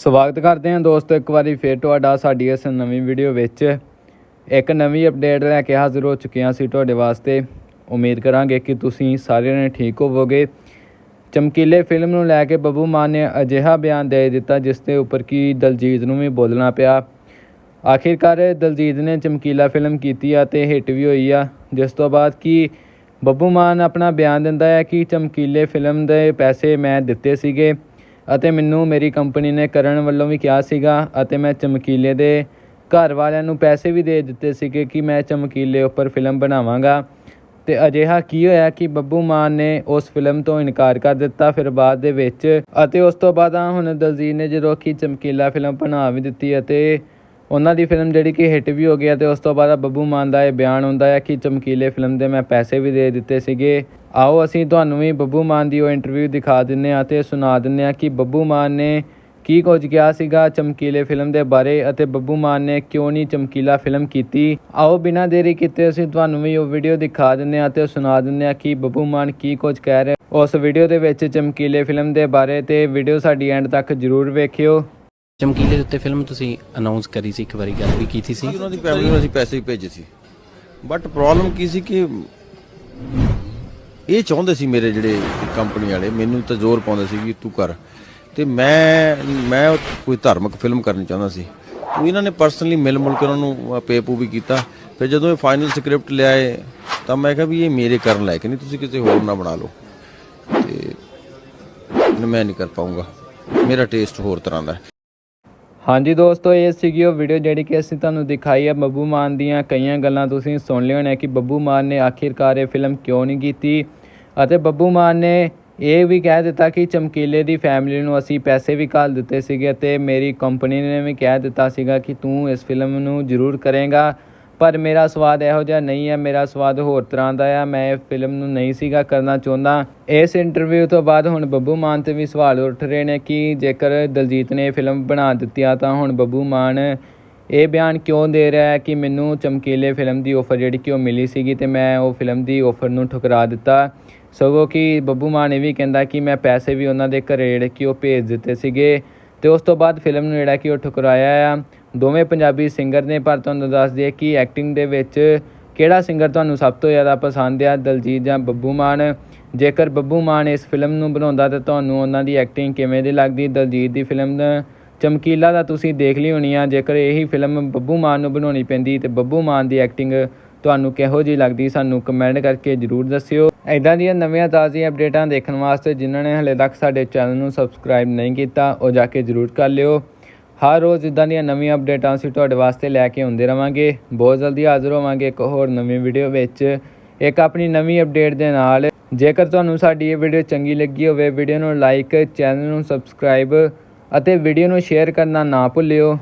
ਸਵਾਗਤ ਕਰਦੇ ਹਾਂ ਦੋਸਤੋ, ਇੱਕ ਵਾਰੀ ਫੇਰ ਤੁਹਾਡਾ ਸਾਡੀ ਇਸ ਨਵੀਂ ਵੀਡੀਓ ਵਿੱਚ। ਇੱਕ ਨਵੀਂ ਅਪਡੇਟ ਲੈ ਕੇ ਹਾਜ਼ਰ ਹੋ ਚੁੱਕੇ ਹਾਂ ਅਸੀਂ ਤੁਹਾਡੇ ਵਾਸਤੇ। ਉਮੀਦ ਕਰਾਂਗੇ ਕਿ ਤੁਸੀਂ ਸਾਰਿਆਂ ਨੇ ਠੀਕ ਹੋਵੋਗੇ। ਚਮਕੀਲੇ ਫਿਲਮ ਨੂੰ ਲੈ ਕੇ ਬੱਬੂ ਮਾਨ ਨੇ ਅਜਿਹਾ ਬਿਆਨ ਦੇ ਦਿੱਤਾ, ਜਿਸ ਦੇ ਉੱਪਰ ਕੀ ਦਲਜੀਤ ਨੂੰ ਵੀ ਬੋਲਣਾ ਪਿਆ। ਆਖਿਰਕਾਰ ਦਲਜੀਤ ਨੇ ਚਮਕੀਲਾ ਫਿਲਮ ਕੀਤੀ ਆ ਤੇ ਹਿੱਟ ਵੀ ਹੋਈ ਆ। ਜਿਸ ਤੋਂ ਬਾਅਦ ਕੀ ਬੱਬੂ ਮਾਨ ਆਪਣਾ ਬਿਆਨ ਦਿੰਦਾ ਹੈ ਕਿ ਚਮਕੀਲੇ ਫਿਲਮ ਦੇ ਪੈਸੇ ਮੈਂ ਦਿੱਤੇ ਸੀਗੇ। ਅਤੇ ਮੈਨੂੰ ਮੇਰੀ ਕੰਪਨੀ ਨੇ ਕਰਨ ਵੱਲੋਂ ਵੀ ਕਿਹਾ ਸੀਗਾ ਅਤੇ ਮੈਂ ਚਮਕੀਲੇ ਦੇ ਘਰ ਵਾਲਿਆਂ ਨੂੰ ਪੈਸੇ ਵੀ ਦੇ ਦਿੱਤੇ ਸੀਗੇ ਕਿ ਮੈਂ ਚਮਕੀਲੇ ਉੱਪਰ ਫਿਲਮ ਬਣਾਵਾਂਗਾ। ਅਤੇ ਅਜਿਹਾ ਕੀ ਹੋਇਆ ਕਿ ਬੱਬੂ ਮਾਨ ਨੇ ਉਸ ਫਿਲਮ ਤੋਂ ਇਨਕਾਰ ਕਰ ਦਿੱਤਾ ਫਿਰ ਬਾਅਦ ਦੇ ਵਿੱਚ ਅਤੇ ਉਸ ਤੋਂ ਬਾਅਦ ਆ ਹੁਣ ਦਲਜੀਤ ਨੇ ਜਦੋਂ ਕਿ ਚਮਕੀਲਾ ਫਿਲਮ ਬਣਾ ਵੀ ਦਿੱਤੀ ਅਤੇ ਉਹਨਾਂ ਦੀ ਫਿਲਮ ਜਿਹੜੀ ਕਿ ਹਿੱਟ ਵੀ ਹੋ ਗਿਆ ਤੇ ਉਸ ਤੋਂ ਬਾਅਦ ਬੱਬੂ ਮਾਨ ਦਾ ਇਹ ਬਿਆਨ ਹੁੰਦਾ ਹੈ ਕਿ ਚਮਕੀਲੇ ਫਿਲਮ ਦੇ ਮੈਂ ਪੈਸੇ ਵੀ ਦੇ ਦਿੱਤੇ ਸੀਗੇ। ਆਓ ਅਸੀਂ ਤੁਹਾਨੂੰ ਵੀ ਬੱਬੂ ਮਾਨ ਦੀ ਉਹ ਇੰਟਰਵਿਊ ਦਿਖਾ ਦਿੰਨੇ ਆ ਤੇ ਸੁਣਾ ਦਿੰਨੇ ਆ ਕਿ ਬੱਬੂ ਮਾਨ ਨੇ ਕੀ ਕੁਝ ਕਿਹਾ ਸੀਗਾ ਚਮਕੀਲੇ ਫਿਲਮ ਦੇ ਬਾਰੇ ਅਤੇ ਬੱਬੂ ਮਾਨ ਨੇ ਕਿਉਂ ਨਹੀਂ ਚਮਕੀਲਾ ਫਿਲਮ ਕੀਤੀ। ਆਓ ਬਿਨਾਂ ਦੇਰੀ ਕੀਤੇ ਅਸੀਂ ਤੁਹਾਨੂੰ ਵੀ ਉਹ ਵੀਡੀਓ ਦਿਖਾ ਦਿੰਨੇ ਆ ਤੇ ਸੁਣਾ ਦਿੰਨੇ ਆ ਕਿ ਬੱਬੂ ਮਾਨ ਕੀ ਕੁਝ ਕਹਿ ਰਿਹਾ। ਉਸ ਵੀਡੀਓ ਦੇ ਵਿੱਚ ਚਮਕੀਲੇ ਫਿਲਮ ਦੇ ਬਾਰੇ ਤੇ ਵੀਡੀਓ ਸਾਡੀ ਐਂਡ ਤੱਕ ਜਰੂਰ ਵੇਖਿਓ। ਚਮਕੀਲੇ ਦੇ ਉੱਤੇ ਫਿਲਮ ਤੁਸੀਂ ਅਨਾਉਂਸ ਕਰੀ ਸੀ ਇੱਕ ਵਾਰੀ ਗੱਲ ਵੀ ਕੀਤੀ ਸੀ? ਉਹਨਾਂ ਦੀ ਫੈਮਿਲੀ ਨੂੰ ਅਸੀਂ ਪੈਸੇ ਵੀ ਭੇਜੇ ਸੀ। ਬਟ ਪ੍ਰੋਬਲਮ ਕੀ ਸੀ ਕਿ ਇਹ ਚਾਹੁੰਦੇ ਸੀ ਮੇਰੇ ਜਿਹੜੇ ਕੰਪਨੀ ਵਾਲੇ, ਮੈਨੂੰ ਤਾਂ ਜ਼ੋਰ ਪਾਉਂਦੇ ਸੀ ਵੀ ਤੂੰ ਕਰ। ਤੇ ਮੈਂ ਮੈਂ ਕੋਈ ਧਾਰਮਿਕ ਫਿਲਮ ਕਰਨੀ ਚਾਹੁੰਦਾ ਸੀ। ਉਹ ਇਹਨਾਂ ਨੇ ਪਰਸਨਲੀ ਮਿਲ ਮੁਲ ਕੇ ਉਹਨਾਂ ਨੂੰ ਪੇਪੂ ਵੀ ਕੀਤਾ। ਫਿਰ ਜਦੋਂ ਇਹ ਫਾਈਨਲ ਸਕ੍ਰਿਪਟ ਲਿਆਏ, ਤਾਂ ਮੈਂ ਕਿਹਾ ਵੀ ਇਹ ਮੇਰੇ ਕਰਨ ਲਾਇਕ ਨਹੀਂ, ਤੁਸੀਂ ਕਿਸੇ ਹੋਰ ਨਾਲ ਬਣਾ ਲਓ। ਤੇ, ਮੈਂ ਨਹੀਂ ਕਰ ਪਾਉਂਗਾ ਮੇਰਾ ਟੇਸਟ ਹੋਰ ਤਰ੍ਹਾਂ ਦਾ ਹੈ। ਹਾਂਜੀ ਦੋਸਤੋ, ਇਹ ਸੀਗੀ ਉਹ ਵੀਡੀਓ ਜਿਹੜੀ ਕਿ ਅਸੀਂ ਤੁਹਾਨੂੰ ਦਿਖਾਈ ਹੈ ਬੱਬੂ ਮਾਨ ਦੀਆਂ ਕਈਆਂ ਗੱਲਾਂ ਤੁਸੀਂ ਸੁਣ ਲਿਓ ਨੇ ਕਿ ਬੱਬੂ ਮਾਨ ਨੇ ਆਖਿਰਕਾਰ ਇਹ ਫਿਲਮ ਕਿਉਂ ਨਹੀਂ ਕੀਤੀ? ਅਤੇ ਬੱਬੂ ਮਾਨ ਨੇ ਇਹ ਵੀ ਕਹਿ ਦਿੱਤਾ ਕਿ ਚਮਕੀਲੇ ਦੀ ਫੈਮਿਲੀ ਨੂੰ ਅਸੀਂ ਪੈਸੇ ਵੀ ਘਾਲ ਦਿੱਤੇ ਸੀਗੇ ਤੇ ਮੇਰੀ ਕੰਪਨੀ ਨੇ ਵੀ ਕਹਿ ਦਿੱਤਾ ਸੀਗਾ ਕਿ ਤੂੰ ਇਸ ਫਿਲਮ ਨੂੰ ਜ਼ਰੂਰ ਕਰੇਗਾ। ਪਰ ਮੇਰਾ ਸਵਾਦ ਇਹੋ ਜਿਹਾ ਨਹੀਂ ਹੈ, ਮੇਰਾ ਸਵਾਦ ਹੋਰ ਤਰ੍ਹਾਂ ਦਾ ਆ। ਮੈਂ ਇਹ ਫਿਲਮ ਨੂੰ ਨਹੀਂ ਸੀਗਾ ਕਰਨਾ ਚਾਹੁੰਦਾ। ਇਸ ਇੰਟਰਵਿਊ ਤੋਂ ਬਾਅਦ ਹੁਣ ਬੱਬੂ ਮਾਨ ਤੇ ਵੀ ਸਵਾਲ ਉੱਠ ਰਹੇ ਨੇ ਕਿ ਜੇਕਰ ਦਲਜੀਤ ਨੇ ਇਹ ਫਿਲਮ ਬਣਾ ਦਿੱਤੀ ਆ ਤਾਂ ਹੁਣ ਬੱਬੂ ਮਾਨ ਇਹ ਬਿਆਨ ਕਿਉਂ ਦੇ ਰਿਹਾ ਹੈ ਕਿ ਮੈਨੂੰ ਚਮਕੀਲੇ ਫਿਲਮ ਦੀ ਆਫਰ ਜਿਹੜੀ ਕਿ ਉਹ ਮਿਲੀ ਸੀਗੀ ਤੇ ਮੈਂ ਉਹ ਫਿਲਮ ਦੀ ਆਫਰ ਨੂੰ ਠੁਕਰਾ ਦਿੱਤਾ। ਸਗੋਂ ਕਿ ਬੱਬੂ ਮਾਨ ਇਹ ਵੀ ਕਹਿੰਦਾ ਕਿ ਮੈਂ ਪੈਸੇ ਵੀ ਉਹਨਾਂ ਦੇ ਘਰੇ ਜਿਹੜੇ ਕਿ ਉਹ ਭੇਜ ਦਿੱਤੇ ਸੀਗੇ ਤੇ ਉਸ ਤੋਂ ਬਾਅਦ ਫਿਲਮ ਨੂੰ ਜਿਹੜਾ ਕਿ ਉਹ ਠੁਕਰਾਇਆ ਆ। ਦੋਵੇਂ ਪੰਜਾਬੀ ਸਿੰਗਰ ਨੇ, ਪਰ ਤੁਹਾਨੂੰ ਦੱਸ ਦਈਏ ਕਿ ਐਕਟਿੰਗ ਦੇ ਵਿੱਚ ਕਿਹੜਾ ਸਿੰਗਰ ਤੁਹਾਨੂੰ ਸਭ ਤੋਂ ਜ਼ਿਆਦਾ ਪਸੰਦ ਆ? ਦਲਜੀਤ ਜਾਂ ਬੱਬੂ ਮਾਨ? ਜੇਕਰ ਬੱਬੂ ਮਾਨ ਇਸ ਫਿਲਮ ਨੂੰ ਬਣਾਉਂਦਾ ਤਾਂ ਤੁਹਾਨੂੰ ਉਹਨਾਂ ਦੀ ਐਕਟਿੰਗ ਕਿਵੇਂ ਦੀ ਲੱਗਦੀ? ਦਲਜੀਤ ਦੀ ਫਿਲਮ ਚਮਕੀਲਾ ਦਾ ਤੁਸੀਂ ਦੇਖ ਲਈ ਹੋਣੀ ਆ। ਜੇਕਰ ਇਹੀ ਫਿਲਮ ਬੱਬੂ ਮਾਨ ਨੂੰ ਬਣਾਉਣੀ ਪੈਂਦੀ ਤੇ ਬੱਬੂ ਮਾਨ ਦੀ ਐਕਟਿੰਗ ਤੁਹਾਨੂੰ ਕਿਹੋ ਜਿਹੀ ਲੱਗਦੀ? ਸਾਨੂੰ ਕਮੈਂਟ ਕਰਕੇ ਜਰੂਰ ਦੱਸਿਓ। ਐਦਾਂ ਦੀਆਂ ਨਵੀਆਂ ਤਾਜ਼ੀਆਂ ਅਪਡੇਟਾਂ ਦੇਖਣ ਵਾਸਤੇ ਜਿਨ੍ਹਾਂ ਨੇ ਹਲੇ ਤੱਕ ਸਾਡੇ ਚੈਨਲ ਨੂੰ ਸਬਸਕ੍ਰਾਈਬ ਨਹੀਂ ਕੀਤਾ, ਉਹ ਜਾ ਕੇ ਜਰੂਰ ਕਰ ਲਿਓ। ਹਰ ਰੋਜ਼ ਇਦਾਂ ਦੀਆਂ ਨਵੀਆਂ ਅਪਡੇਟਾਂ ਅਸੀਂ ਤੁਹਾਡੇ ਵਾਸਤੇ ਲੈ ਕੇ ਆਉਂਦੇ ਰਵਾਂਗੇ। ਬਹੁਤ ਜਲਦੀ ਹਾਜ਼ਰ ਹੋਵਾਂਗੇ ਇੱਕ ਹੋਰ ਨਵੀਂ ਵੀਡੀਓ ਵਿੱਚ। ਇੱਕ ਆਪਣੀ ਨਵੀਂ ਅਪਡੇਟ ਦੇ ਨਾਲ। ਜੇਕਰ ਤੁਹਾਨੂੰ ਸਾਡੀ ਇਹ ਵੀਡੀਓ ਚੰਗੀ ਲੱਗੀ ਹੋਵੇ ਵੀਡੀਓ ਨੂੰ ਲਾਈਕ ਚੈਨਲ ਨੂੰ ਸਬਸਕ੍ਰਾਈਬ ਅਤੇ ਵੀਡੀਓ ਨੂੰ ਸ਼ੇਅਰ ਕਰਨਾ ਨਾ ਭੁੱਲਿਓ।